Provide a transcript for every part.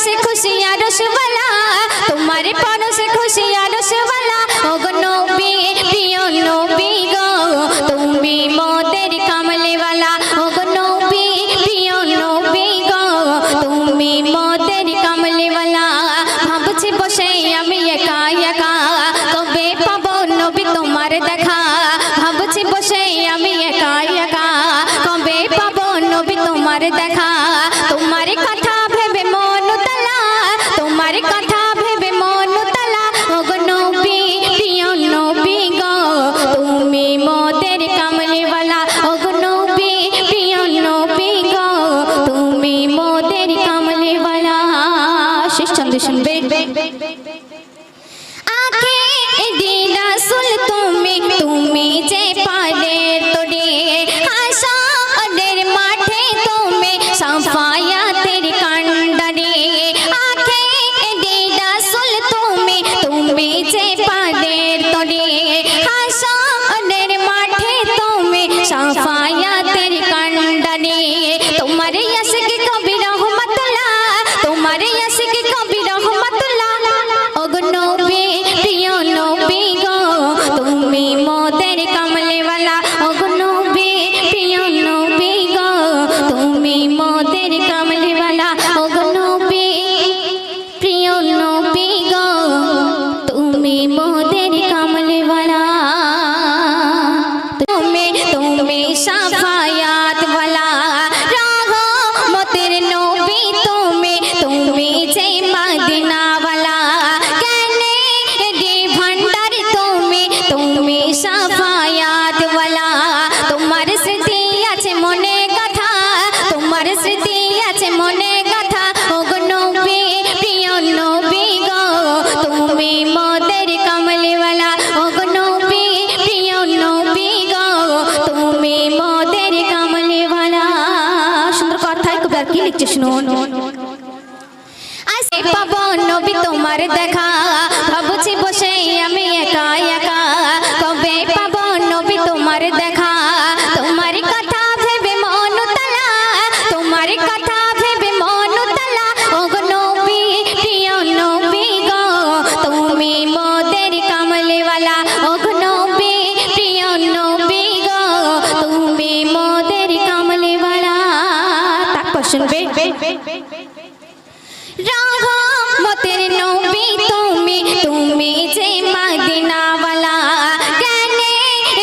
পরশে খুশি আরশওয়ালা তোমার পরশে খুশি আরশওয়ালা ও গো নবী, প্রিয় নবী গো, তুমি মোদের কামলেওয়ালা। ও গো নবী, প্রিয় নবী গো, তুমি মোদের কামলেওয়ালা। ভাবছি বসে আমি একা একা, কবে পাবো নবী তোমার দেখা? ভাবছি বসে আমি একা একা, কবে পাবো নবী তোমার দেখা? চন্দ্র শুনবে আখে দিদা সুল তুমি তুমি যে পারে তোরে আশা ওদের মাঠে তুমি সাফায়াতের কান্ডারে আখে দিদা সুল তুমি তুমি যে পারে তোরে আশা ওদের মাঠে তুমি সাফায়াতের কান্ডারে তোমার ইয়াসকে কবি তুমি মোদের কি লিখছে শুনুন। আসে পাবো নবী তোমার দেখা। ভাবছি বসে আমি একা একা। কবে পাবো নবী তোমার দেখা? তোমার কথা ভেবে মন তালা তোমার কথা শুনবে? রহমতের নবী, তুমি তুমি যে মদিনাওয়ালা কেনে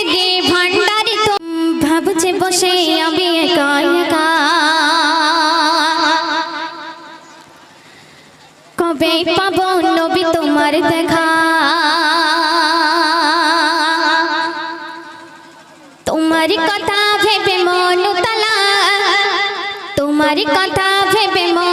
রে ভান্ডারি তো ভাবছে বসে আমি একা একা। কবে পাবো নবী তোমার দেখা? তোমার কথা ভেবে মন